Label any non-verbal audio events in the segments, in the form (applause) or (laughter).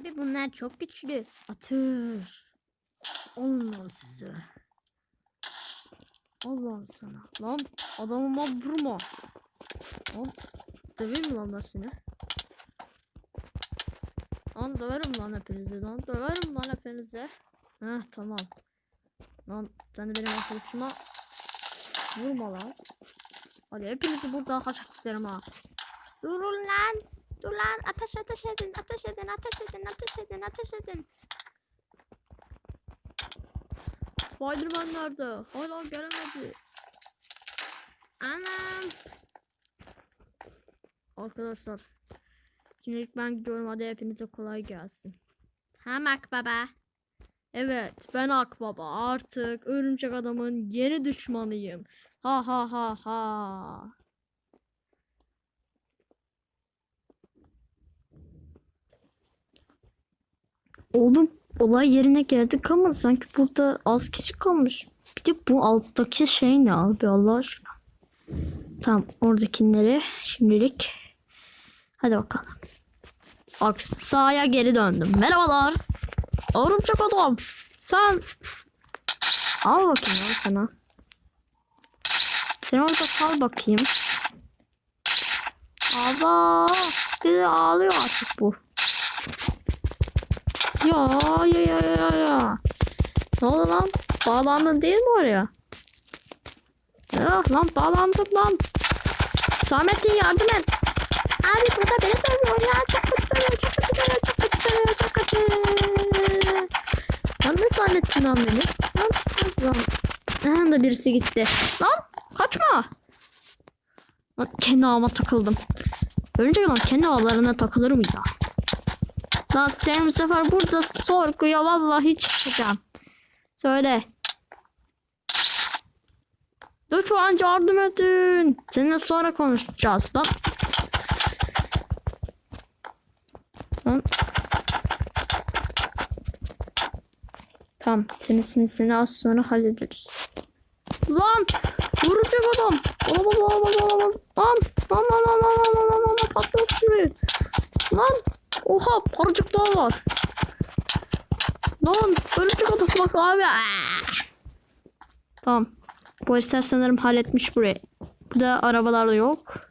Abi bunlar çok güçlü. Atır. Lan size. Al lan sana. Lan adamıma vurma. Lan döveyim mi lan ben seni? Lan döverim lan hepinizi lan. Döverim lan hepinizi. Heh tamam. Lan sen de benim arkadaşıma vurma lan. Hadi hepinizi burada kaçak isterim ha. Durun lan. Dur lan ateş ateş edin ateş edin ateş edin ateş edin ateş edin. Spiderman nerede? Hala gelemedi. Anam. Arkadaşlar. Şimdilik ben gidiyorum hadi hepinize kolay gelsin. Tamam Akbaba. Evet ben Akbaba artık örümcek adamın yeni düşmanıyım. Ha ha ha ha. Oğlum olay yerine geldik ama sanki burada az kişi kalmış. Bir de bu alttaki şey ne abi Allah aşkına. Tamam oradakileri şimdilik. Hadi bakalım. Bak sağa geri döndüm. Merhabalar. Örümcek adam. Sen al bakayım lan sana. Sen orada kal bakayım. Aba bir de ağlıyor artık bu. Ya ya ya ya ya. Ne oldu lan? Bağlandın değil mi oraya? Ya lan bağlandım lan. Samet'in yardım et. Abi burada beni dövüyor ya. Çok kötü dövüyor. Çok kötü dövüyor. Çok kötü dövüyor. Çok kötü. Lan ne zannettin lan beni? Lan az lan. Aha da birisi gitti. Lan kaçma. Lan kendi ağıma takıldım. Önce lan kendi ağlarına takılır mı ya? Sen bu sefer burada sorguya vallahi çıkacağım. Söyle. Lütfen yardım edin. Seninle sonra konuşacağız lan. Lan. Tamam. Senin seni az sonra hallederiz. Lan! Vuracak adam. Olamaz olamaz olamaz. Lan lan lan lan lan lan lan lan patlat şurayı. Lan! Oha paracık daha var. Lan örümcek adam bak abi. Tamam. Polisler sanırım halletmiş burayı. Burada arabalar da yok.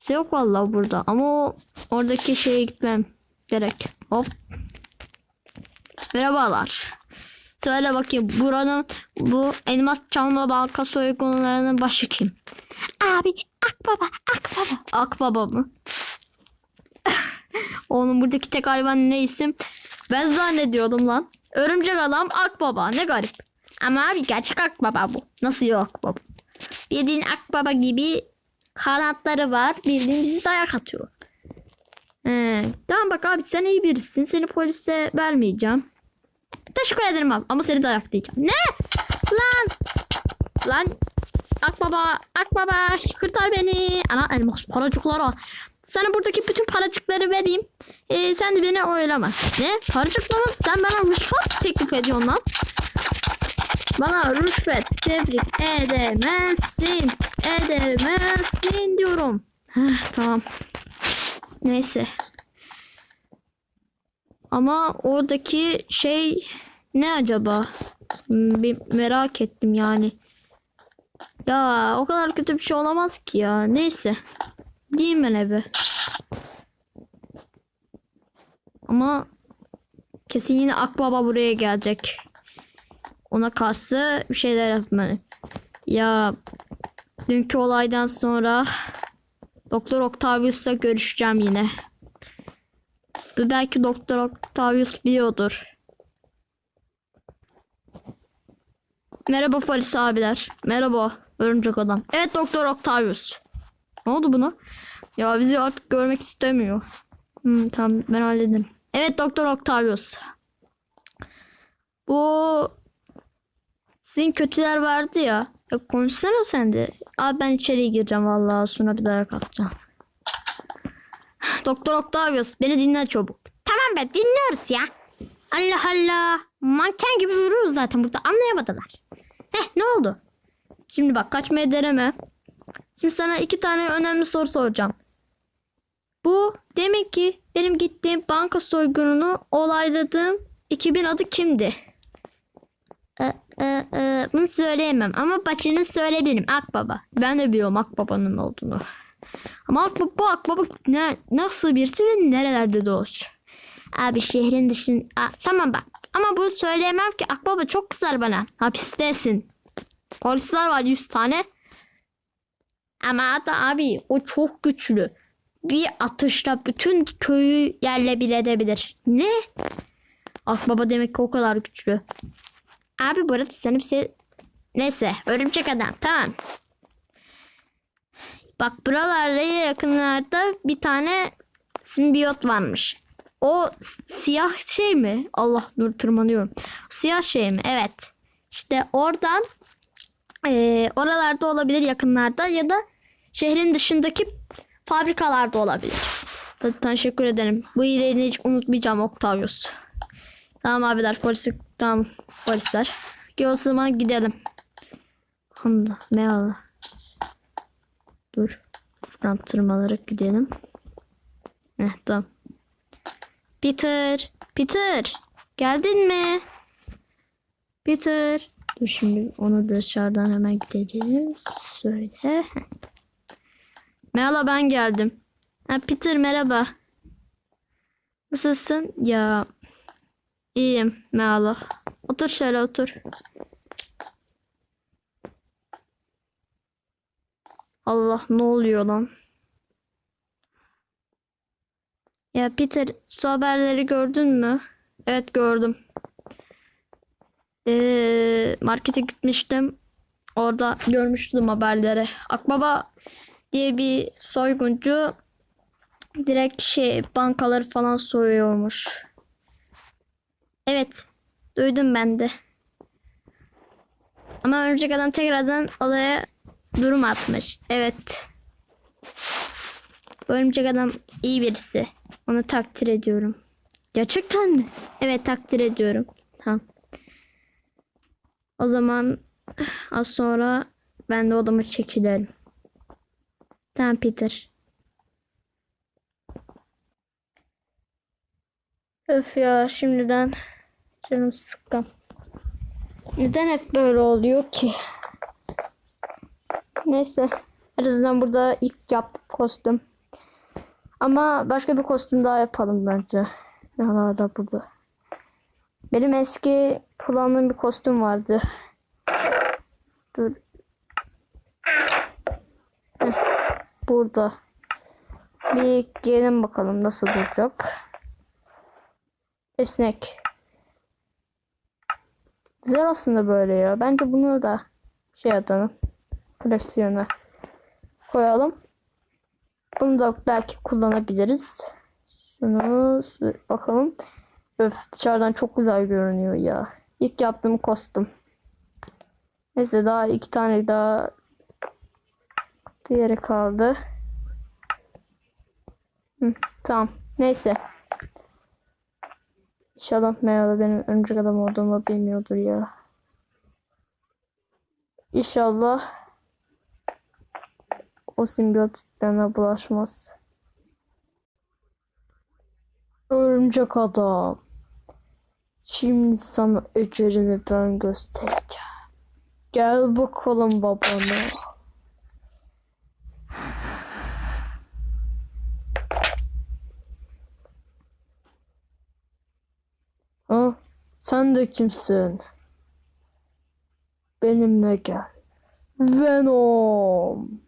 Şey yok vallahi burada ama o oradaki şeye gitmem gerek. Hop. Merhabalar. Söyle bakayım buranın bu elmas çalma banka soygunlarının başı kim? Abi Akbaba Akbaba. Akbaba mı? Oğlum buradaki tek hayvan ne isim? Ben zannediyordum lan. Örümcek adam Akbaba ne garip. Ama abi gerçek Akbaba bu. Nasıl yok Akbaba? Bildiğin Akbaba gibi kanatları var. Bildiğin bizi dayak atıyor. He, tamam bak abi sen iyi birisin. Seni polise vermeyeceğim. Teşekkür ederim abi ama seni dayaklayacağım. Ne? Lan! Lan! Akbaba! Akbaba! Kurtar beni! Ana elmas paracıklara. Sana buradaki bütün paracıkları vereyim. Ee, sen de beni oylama. Ne? Paracık mı? Sen bana rüşvet teklif ediyorsun lan. Bana rüşvet tebrik edemezsin. Edemezsin diyorum. Heh, tamam. Neyse. Ama oradaki şey ne acaba? Hmm, Bir merak ettim yani. Ya o kadar kötü bir şey olamaz ki ya. Neyse. Diyeyim ben eve. Ama kesin yine Akbaba buraya gelecek. Ona karşı bir şeyler yapmalı. Ya dünkü olaydan sonra Doktor Octavius'la görüşeceğim yine. Bu belki Doktor Octavius biliyordur. Merhaba polis abiler. Merhaba örümcek adam. Evet Doktor Octavius. Ne oldu buna? Ya bizi artık görmek istemiyor. Hmm, tamam ben hallederim. Evet Doktor Octavius. Bu sizin kötüler vardı ya. Ya konuşsana sen de. Abi ben içeriye gireceğim vallahi sonra bir daha kalkacağım. (sighs) Doktor Octavius beni dinle çabuk. Tamam be dinliyoruz ya. Allah Allah. Manken gibi duruyoruz zaten burada anlayamadılar. Heh ne oldu? Şimdi bak kaçmaya deneme. Şimdi sana iki tane önemli soru soracağım. Bu demek ki benim gittiğim banka soygununu olayladığım 2000 adı kimdi? E, e, e, bunu söyleyemem ama başını söyleyebilirim. Akbaba. Ben de biliyorum Akbaba'nın olduğunu. Ama Akbaba, bu Akbaba ne, nasıl birisi ve nerelerde doğmuş? Abi şehrin dışın... Tamam bak. Ama bunu söyleyemem ki Akbaba çok kızar bana. Hapistesin. Polisler var 100 tane. Ama da abi o çok güçlü. Bir atışla bütün köyü yerle bir edebilir. Ne? Akbaba demek ki o kadar güçlü. Abi burası senin şey... Neyse örümcek adam tamam. Bak buralarda yakınlarda bir tane simbiyot varmış. O siyah şey mi? Allah dur tırmanıyorum. Siyah şey mi? Evet. İşte oradan eee, oralarda olabilir yakınlarda ya da şehrin dışındaki fabrikalarda olabilir. Teşekkür ederim. Bu iyiliğini hiç unutmayacağım Octavius. Tamam abiler polisi tamam polisler. Gel o zaman gidelim. Ne Allah. Dur. Şuradan tırmalarak gidelim. Heh tamam. Peter. Peter. Geldin mi? Peter. Dur şimdi onu dışarıdan hemen gideceğiz. Söyle. Merhaba ben geldim. Ha, Peter merhaba. Nasılsın? Ya iyiyim merhaba. Otur şöyle otur. Allah ne oluyor lan? Ya Peter su haberleri gördün mü? Evet gördüm. Ee, markete gitmiştim. Orada görmüştüm haberleri. Akbaba diye bir soyguncu direkt şey bankaları falan soyuyormuş. Evet. Duydum ben de. Ama örümcek adam tekrardan olaya durum atmış. Evet. Bu örümcek adam iyi birisi. Onu takdir ediyorum. Gerçekten mi? Evet takdir ediyorum. Tamam. O zaman az sonra ben de odama çekilerim. Tamam Peter. Öf ya şimdiden canım sıkkın. Neden hep böyle oluyor ki? Neyse. En azından burada ilk yaptık kostüm. Ama başka bir kostüm daha yapalım bence. Ne da burada. Benim eski kullandığım bir kostüm vardı. Dur. Burada. Bir giyelim bakalım nasıl duracak. Esnek. Güzel aslında böyle ya. Bence bunu da şey atalım. Koleksiyona koyalım. Bunu da belki kullanabiliriz. Şunu bakalım. Öf dışarıdan çok güzel görünüyor ya. İlk yaptığım kostüm. Neyse daha iki tane daha diğeri kaldı. Hı, tamam. Neyse. İnşallah Merhaba benim örümcek adam olduğumu bilmiyordur ya. İnşallah o simbiyot bana bulaşmaz. Örümcek adam. Şimdi sana ecerini ben göstereceğim. Gel bakalım babana. Ha, sen de kimsin? Benimle gel. Venom.